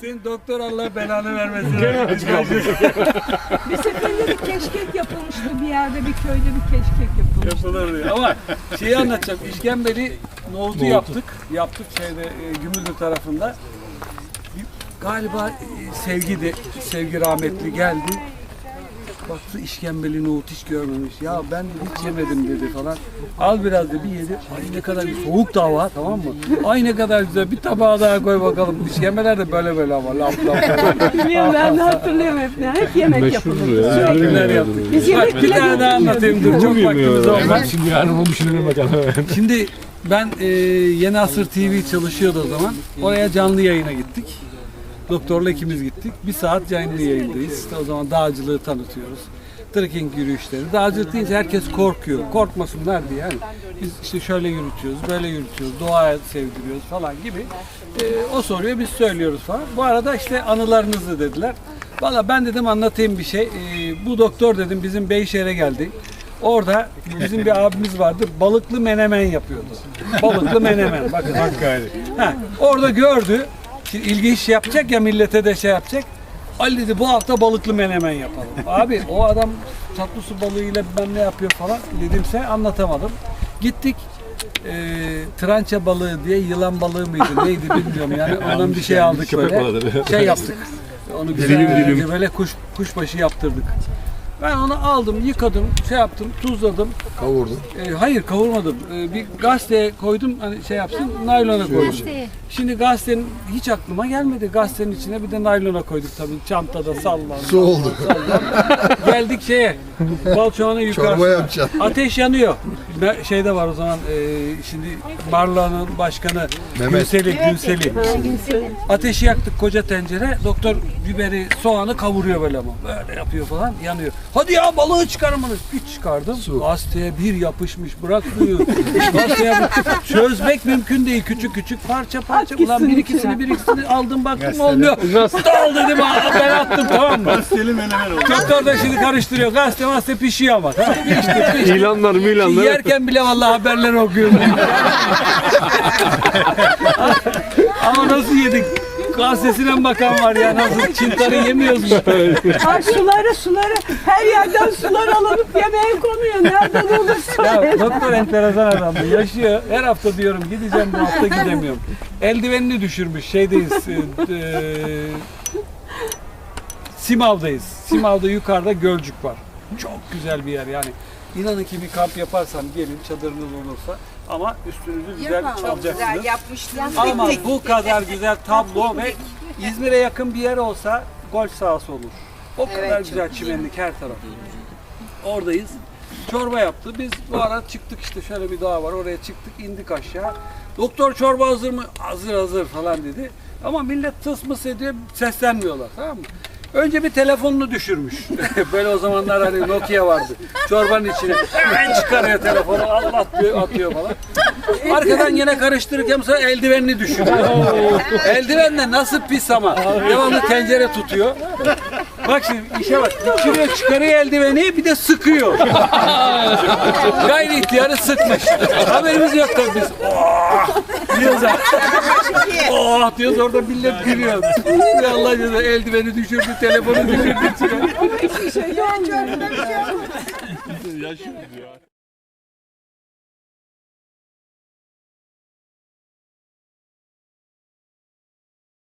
Senin doktor Allah belanı vermesin. Bir seferinde bir keşkek yapılmıştı bir yerde bir köyde bir keşkek yapılmıştı. Yapılır diyor. Ama şeyi anlatacağım. İşkembeli nohutu yaptık. Yaptık şeyde e, Gümüldür tarafında. Galiba e, sevgi de sevgi rahmetli geldi. Baktı işkembeli nohut hiç görmemiş. Ya ben hiç yemedim dedi falan. Al biraz da bir yedi. Ay ne kadar güzel. Soğuk da hava tamam mı? Ay ne kadar güzel. Bir tabağa daha koy bakalım. İşkembeler de böyle böyle ama laf laf. Biliyorum ben de hatırlıyorum hep. Hep yemek yapılırdı. ya. Yaptık. Biz yemek bir bile tane daha anlatayım dur. Çok vaktimiz olmaz. Şimdi yarın onu düşünelim bakalım. Şimdi ben e, Yeni Asır TV çalışıyordu o zaman. Oraya canlı yayına gittik. Doktorla ikimiz gittik. Bir saat canlı yayındayız. İşte o zaman dağcılığı tanıtıyoruz. Trekking yürüyüşleri. Dağcılık deyince herkes korkuyor. Korkmasınlar diye yani. Biz işte şöyle yürütüyoruz, böyle yürütüyoruz, doğaya sevdiriyoruz falan gibi. E, o soruyor, biz söylüyoruz falan. Bu arada işte anılarınızı dediler. Valla ben dedim anlatayım bir şey. E, bu doktor dedim bizim Beyşehir'e geldi. Orada bizim bir abimiz vardı. Balıklı menemen yapıyordu. Balıklı menemen. Bakın. Ha, orada gördü. İlgi iş yapacak ya millete de şey yapacak. Ali dedi bu hafta balıklı menemen yapalım. Abi o adam tatlı su balığıyla ben ne yapıyor falan dedimse anlatamadım. Gittik e, trança balığı diye yılan balığı mıydı neydi bilmiyorum yani ondan bir şey aldık böyle. Şey yaptık. Onu güzelce böyle kuş kuşbaşı yaptırdık. Ben onu aldım, yıkadım, şey yaptım, tuzladım. Kavurdum. E, hayır kavurmadım. E, bir gazeteye koydum hani şey yapsın naylona koydum. Şimdi gazetenin hiç aklıma gelmedi. Gazetenin içine bir de naylona koyduk tabii. Çantada sallan. Su oldu. Geldik şeye. Balçovanın Çorba yapacaksın. Ateş yanıyor. Ben- Şeyde var o zaman e, şimdi Marla'nın başkanı Mehmet. Günseli, Günseli. Ateşi yaktık koca tencere. Doktor biberi, soğanı kavuruyor böyle ama. Böyle yapıyor falan yanıyor. Hadi ya balığı çıkarın bunu. Bir çıkardım. Su. Gazeteye bir yapışmış. Bırak suyu. Gazeteye çözmek mümkün değil. Küçük küçük parça parça. At Ulan bir ikisini bir ikisini aldım baktım olmuyor. Al dedim "Aa, ben attım tamam mı? Gazeteli menemen oldu. Doktor da şimdi karıştırıyor. Gazete gazete pişiyor pişti. İlanlar mı ilanlar? Yerken bile vallahi haberleri okuyorum. Ama nasıl yedik? Gazetesine bakan var ya nasıl çintarı yemiyoruz mu? Ay suları suları her yerden sular alınıp yemeğe konuyor. Nereden olursa. Ya doktor enteresan adamdı. Yaşıyor. Her hafta diyorum gideceğim bu hafta gidemiyorum. Eldivenini düşürmüş. Şeydeyiz. E, e, Simav'dayız. Simav'da yukarıda Gölcük var. Çok güzel bir yer yani. İnanın ki bir kamp yaparsam gelin çadırınız olursa ama üstünüzü güzel Çok çalacaksınız. güzel yapmıştınız. Ama bu kadar güzel tablo ve İzmir'e yakın bir yer olsa golf sahası olur. O kadar Evet, güzel çimenlik her taraf. Oradayız. Çorba yaptı. Biz bu ara çıktık işte şöyle bir dağ var. Oraya çıktık indik aşağı. Doktor çorba hazır mı? Hazır hazır falan dedi. Ama millet tıs mıs ediyor seslenmiyorlar tamam mı? Önce bir telefonunu düşürmüş. Böyle o zamanlar hani Nokia vardı. Çorbanın içine hemen çıkarıyor telefonu Allah diyor atıyor falan. Arkadan yine karıştırırken sefer eldivenini düşürüyor. Eldivenle nasıl pis ama. Devamlı tencere tutuyor. Bak şimdi işe bak. Düşürüyor çıkarıyor eldiveni bir de sıkıyor. Gayri ihtiyarı sıkmış. Haberimiz yok tabii biz. Oh! Diyoruz ha. Oh diyoruz orada millet gülüyor. Ya Allah aşkına eldiveni düşürdü, telefonu düşürdü. Hiçbir şey yok. Yaşıyoruz ya.